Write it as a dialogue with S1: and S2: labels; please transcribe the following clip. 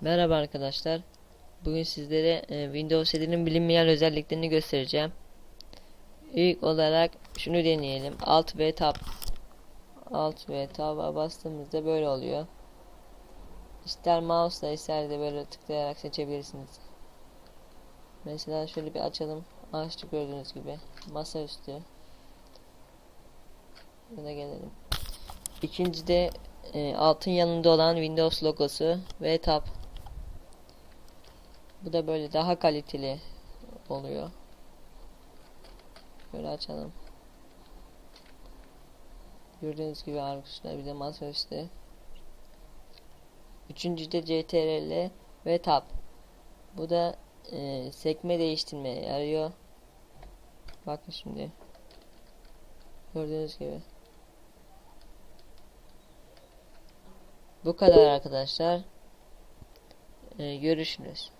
S1: Merhaba arkadaşlar. Bugün sizlere e, Windows 7'nin bilinmeyen özelliklerini göstereceğim. İlk olarak şunu deneyelim. Alt ve Tab. Alt ve Tab'a bastığımızda böyle oluyor. İster mouse'la ister de böyle tıklayarak seçebilirsiniz. Mesela şöyle bir açalım. Açtık gördüğünüz gibi. Masaüstü. Buna gelelim. İkinci de e, altın yanında olan Windows logosu ve Tab. Bu da böyle daha kaliteli oluyor. Böyle açalım. Gördüğünüz gibi arkadaşlar bir de masaüstü. Üçüncü de CTRL ve Tab. Bu da e, sekme değiştirmeye yarıyor. Bakın şimdi. Gördüğünüz gibi. Bu kadar arkadaşlar. E, görüşürüz.